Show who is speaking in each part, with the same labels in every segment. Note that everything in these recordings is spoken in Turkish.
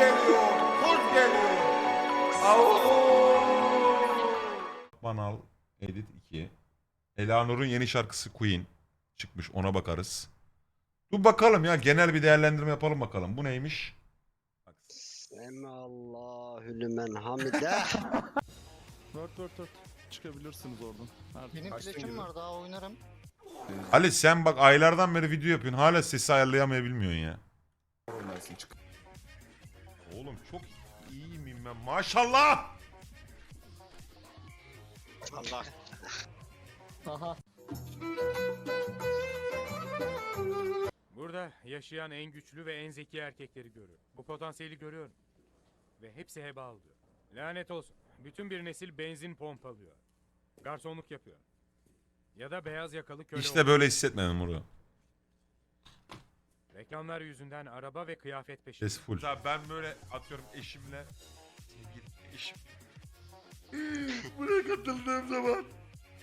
Speaker 1: geliyor. Kuz geliyor. Au. Banal Edit 2. Elanur'un yeni şarkısı Queen çıkmış ona bakarız. Dur bakalım ya genel bir değerlendirme yapalım bakalım. Bu neymiş?
Speaker 2: Semi Allahü lümen hamide.
Speaker 3: Dört dört dört. Çıkabilirsiniz oradan. Her
Speaker 4: Benim flash'ım var daha oynarım.
Speaker 1: Ali sen bak aylardan beri video yapıyorsun. Hala sesi ayarlayamayabiliyorsun ya. Çok iyi miyim ben? Maşallah.
Speaker 2: Allah.
Speaker 4: Aha.
Speaker 5: Burada yaşayan en güçlü ve en zeki erkekleri görüyorum. Bu potansiyeli görüyorum. Ve hepsi heba alıyor. Lanet olsun. Bütün bir nesil benzin pompalıyor. Garsonluk yapıyor. Ya da beyaz yakalı köle
Speaker 1: İşte
Speaker 5: oluyor.
Speaker 1: böyle hissetmem Muru.
Speaker 5: Reklamlar yüzünden araba ve kıyafet peşinde.
Speaker 1: Ses full. ben böyle atıyorum eşimle sevgili eşim. Buraya katıldığım zaman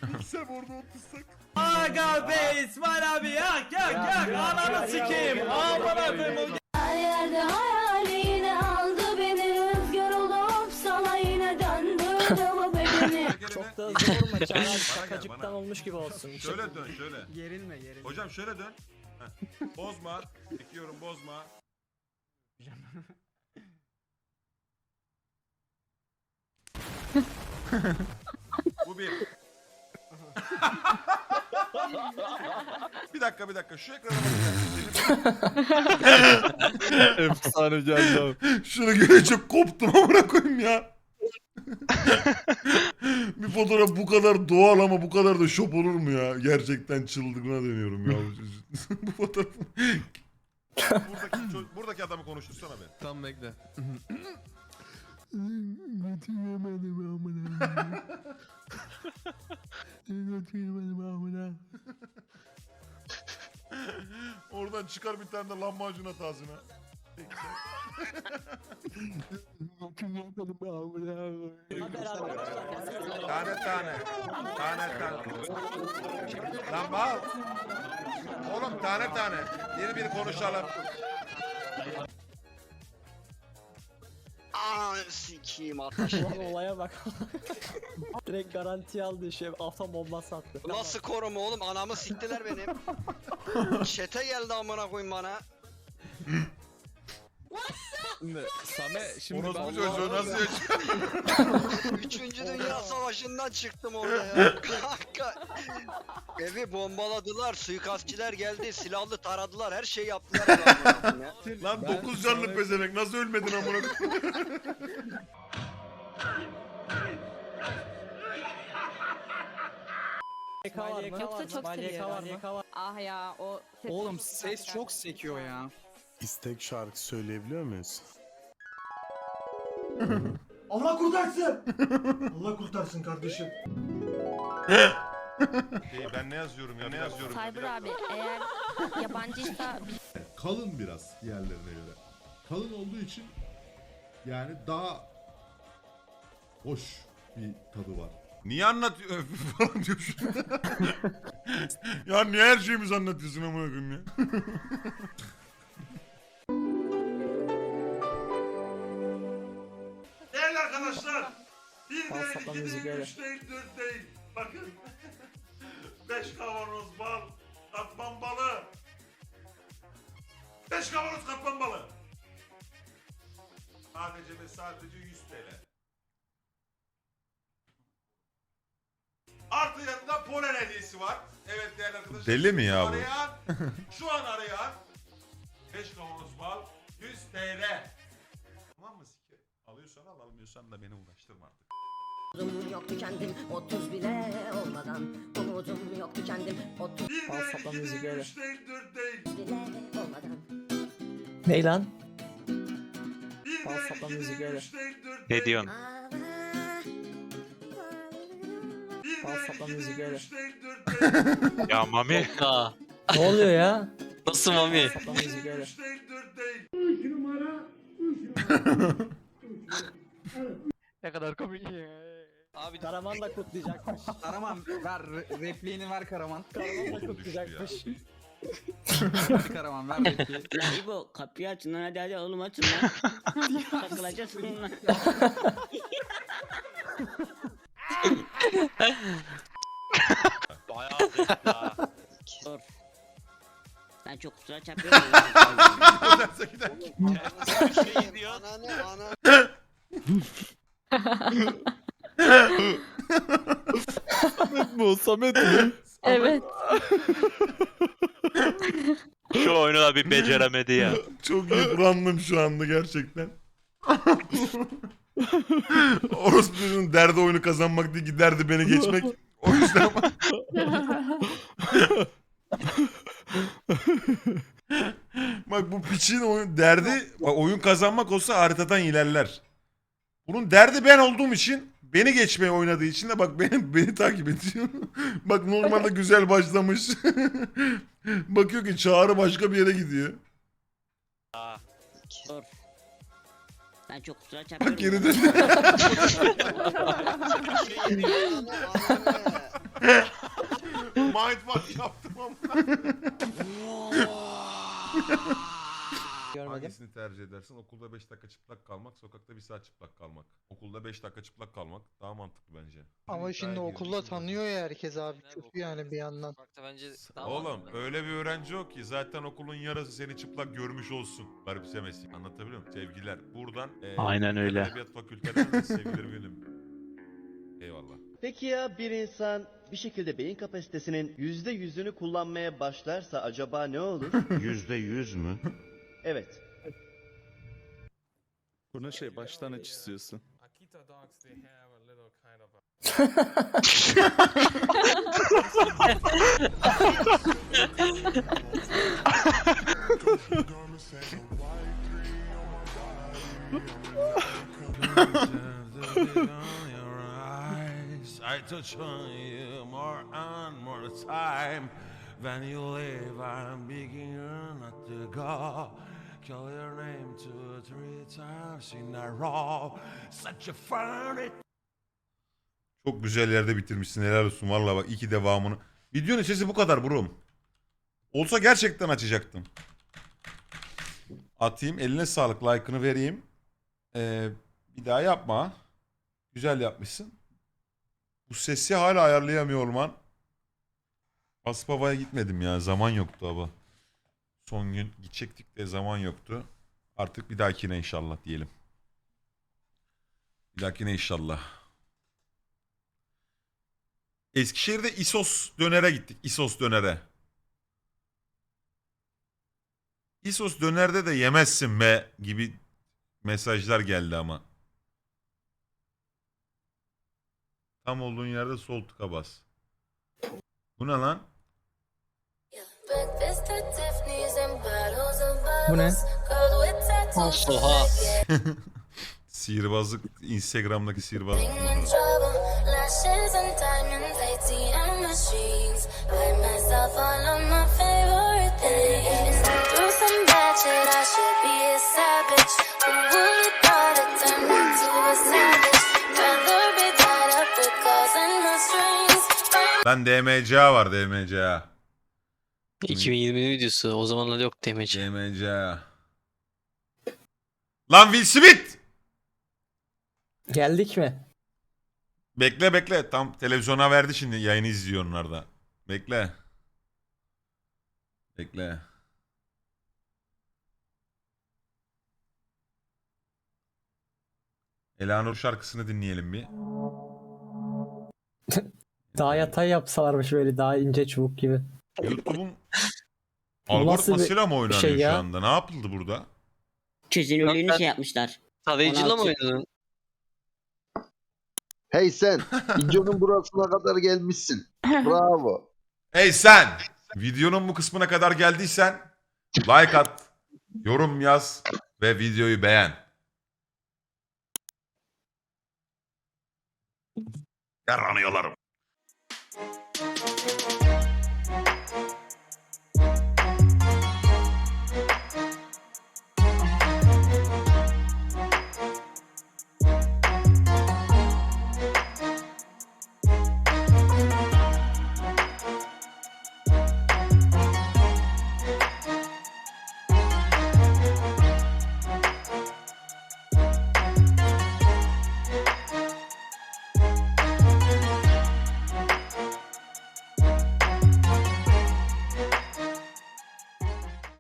Speaker 1: bilsem orada otursak.
Speaker 6: Aga be İsmail abi yak yak yak ananı sikeyim amına koyayım
Speaker 7: Her yerde hayali yine aldı beni Rüzgar olup sana yine döndürdü bu bedeni
Speaker 1: Çok
Speaker 4: Da
Speaker 1: Bana gel,
Speaker 4: şakacıktan olmuş gibi olsun.
Speaker 1: Şöyle dön şöyle.
Speaker 4: Gerilme gerilme.
Speaker 1: Hocam şöyle dön. Bozma. Çekiyorum bozma. Bu bir. bir dakika bir dakika şu ekrana bakacağım.
Speaker 3: Efsane geldi abi.
Speaker 1: Şunu görünce koptum amına koyayım ya. bir fotoğraf bu kadar doğal ama bu kadar da şop olur mu ya? Gerçekten çıldırına dönüyorum ya. bu fotoğraf. buradaki, ço- buradaki adamı konuştursana be.
Speaker 3: Tam bekle.
Speaker 1: Oradan çıkar bir tane de lahmacun at ağzına. Tane tane. Tane tane. Lan bak. Oğlum tane tane. Biri biri konuşalım.
Speaker 2: Ananı sikeyim ataş.
Speaker 4: Olaya bak. Direkt garanti aldı şey hafta bombası attı.
Speaker 2: Bu Nasıl koruma oğlum anamı siktiler benim. Çete geldi amına koyayım bana.
Speaker 3: Şimdi Same şimdi
Speaker 1: Orospu
Speaker 3: ben
Speaker 1: çocuğu nasıl yaşıyor?
Speaker 2: Üçüncü Dünya Savaşı'ndan çıktım orada ya. Kanka. Evi bombaladılar, suikastçiler geldi, silahlı taradılar, her şey yaptılar. ya.
Speaker 1: Lan
Speaker 3: Ben
Speaker 1: 9 canlı
Speaker 3: sana-
Speaker 1: pezevenk nasıl ölmedin amına koyayım?
Speaker 8: Yoksa çok seviyorum. Ah ya o ses
Speaker 9: Oğlum ses çok sekiyor ya.
Speaker 10: İstek şarkı söyleyebiliyor muyuz?
Speaker 6: Allah kurtarsın. Allah kurtarsın kardeşim.
Speaker 1: Şey, ben ne yazıyorum ya ne yazıyorum? ya?
Speaker 8: Cyber abi eğer yabancıysa
Speaker 11: kalın biraz diğerlerine göre. Kalın olduğu için yani daha hoş bir tadı var.
Speaker 1: Niye anlatıyor falan diyor şu. ya niye her şeyimizi anlatıyorsun amına koyayım ya?
Speaker 6: Bir değil,
Speaker 4: saplan
Speaker 6: iki değil,
Speaker 4: öyle.
Speaker 6: üç değil, dört değil. Bakın. Beş kavanoz bal, katman balı. Beş kavanoz katman balı. Sadece ve sadece 100 TL. Artı yanında polen hediyesi var. Evet değerli arkadaşlar.
Speaker 1: Deli mi ya bu?
Speaker 6: Arayan, şu an arayan 5 kavanoz bal 100 TL.
Speaker 1: Tamam mı sike? Alıyorsan al almıyorsan da beni uğraştırma.
Speaker 7: Umudum yoktu kendim 30 bile olmadan Umudum yoktu kendim 30
Speaker 6: Bir değil, iki değil, üç değil, dört değil.
Speaker 7: bile olmadan
Speaker 4: Ney lan?
Speaker 6: Bir değil, iki değil,
Speaker 4: öyle.
Speaker 6: üç değil, dört
Speaker 9: Ne
Speaker 6: değil.
Speaker 9: diyorsun?
Speaker 6: Bir
Speaker 4: Al
Speaker 6: değil,
Speaker 4: saplan
Speaker 6: iki
Speaker 4: müzik
Speaker 6: değil,
Speaker 4: öyle.
Speaker 6: üç değil, dört değil.
Speaker 9: Ya Mami.
Speaker 4: Ne oluyor ya?
Speaker 9: Nasıl Mami?
Speaker 4: öyle.
Speaker 6: üç değil, dört değil.
Speaker 4: Ne kadar komik ya.
Speaker 9: Abi
Speaker 4: Karaman da kutlayacakmış.
Speaker 9: Karaman ver re- repliğini ver Karaman.
Speaker 4: Karaman da kutlayacakmış.
Speaker 3: Karavan ver bekle.
Speaker 7: İbo kapıyı açın lan hadi hadi oğlum açın lan. Takılacaksın lan.
Speaker 2: Bayağı zevkli ha.
Speaker 7: Dur. Ben çok kusura çarpıyorum.
Speaker 1: Giderse gider.
Speaker 2: Şey diyor. Ananı ananı.
Speaker 3: Samet mi o Samet mi?
Speaker 8: Evet.
Speaker 2: Şu oyunu da bir beceremedi ya.
Speaker 1: Çok yıprandım şu anda gerçekten. Orospu'nun derdi oyunu kazanmak değil ki derdi beni geçmek. O yüzden Bak bu piçin oyun derdi bak oyun kazanmak olsa haritadan ilerler. Bunun derdi ben olduğum için beni geçmeye oynadığı için de bak beni beni takip ediyor. bak normalde güzel başlamış. Bakıyor ki çağrı başka bir yere gidiyor.
Speaker 7: Dur. Ben çok kusura
Speaker 1: Bak
Speaker 7: çarpıyorum.
Speaker 1: geri döndü.
Speaker 2: Şey diyor. Ananı ananı.
Speaker 1: Mindfuck yaptım ama. Hangisini tercih edersin? Okulda 5 dakika çıplak kalmak, sokakta 1 saat çıplak kalmak. Okulda 5 dakika çıplak kalmak daha mantıklı bence.
Speaker 9: Ama şimdi okulda tanıyor ya herkes abi. Kötü yani bir yandan.
Speaker 2: Bence
Speaker 1: Oğlum öyle bir öğrenci yok ki zaten okulun yarısı seni çıplak görmüş olsun. Garipsemesin. Anlatabiliyor muyum? Sevgiler. Buradan e,
Speaker 2: Aynen öyle.
Speaker 1: Edebiyat fakültelerine sevgilerimi yönüm. Eyvallah.
Speaker 12: Peki ya bir insan bir şekilde beyin kapasitesinin yüzde yüzünü kullanmaya başlarsa acaba ne olur?
Speaker 10: Yüzde yüz mü?
Speaker 12: evet.
Speaker 3: Buna şey baştan aç istiyorsun.
Speaker 1: I touch on you more and more time. When you leave, I'm begging you not to go. Call your name two, three times in a row. Such a funny. Çok güzel yerde bitirmişsin helal olsun valla bak iki devamını. Videonun sesi bu kadar brom. Olsa gerçekten açacaktım. Atayım eline sağlık like'ını vereyim. Ee, bir daha yapma. Güzel yapmışsın. Bu sesi hala ayarlayamıyor olman. Aspava'ya gitmedim ya. Zaman yoktu abi. Son gün gidecektik de zaman yoktu. Artık bir dahakine inşallah diyelim. Bir dahakine inşallah. Eskişehir'de İsos dönere gittik. İsos dönere. İsos dönerde de yemezsin be gibi mesajlar geldi ama. Tam olduğun yerde sol tıka bas. Bu ne lan?
Speaker 9: Bu ne?
Speaker 2: Oha.
Speaker 1: Sihirbazlık Instagram'daki sihirbazlık. Lan DMCA var DMCA.
Speaker 12: 2020 videosu o zamanlar yok demeci.
Speaker 1: DMCA. Lan Will Smith!
Speaker 4: Geldik mi?
Speaker 1: Bekle bekle. Tam televizyona verdi şimdi. Yayını izliyor onlar da. Bekle. Bekle. Elanur şarkısını dinleyelim bir.
Speaker 4: Daha yatay yapsalarmış böyle daha ince çubuk gibi.
Speaker 1: YouTube'un algoritmasıyla mı oynanıyor
Speaker 4: şey
Speaker 1: şu
Speaker 4: ya?
Speaker 1: anda? Ne yapıldı burada?
Speaker 7: Çözünürlüğünü şey yapmışlar.
Speaker 12: Tarayıcıyla mı
Speaker 7: 16.
Speaker 12: oynadın?
Speaker 10: Hey sen, videonun burasına kadar gelmişsin. Bravo.
Speaker 1: Hey sen! Videonun bu kısmına kadar geldiysen like at, yorum yaz ve videoyu beğen. Yaranıyorlarım.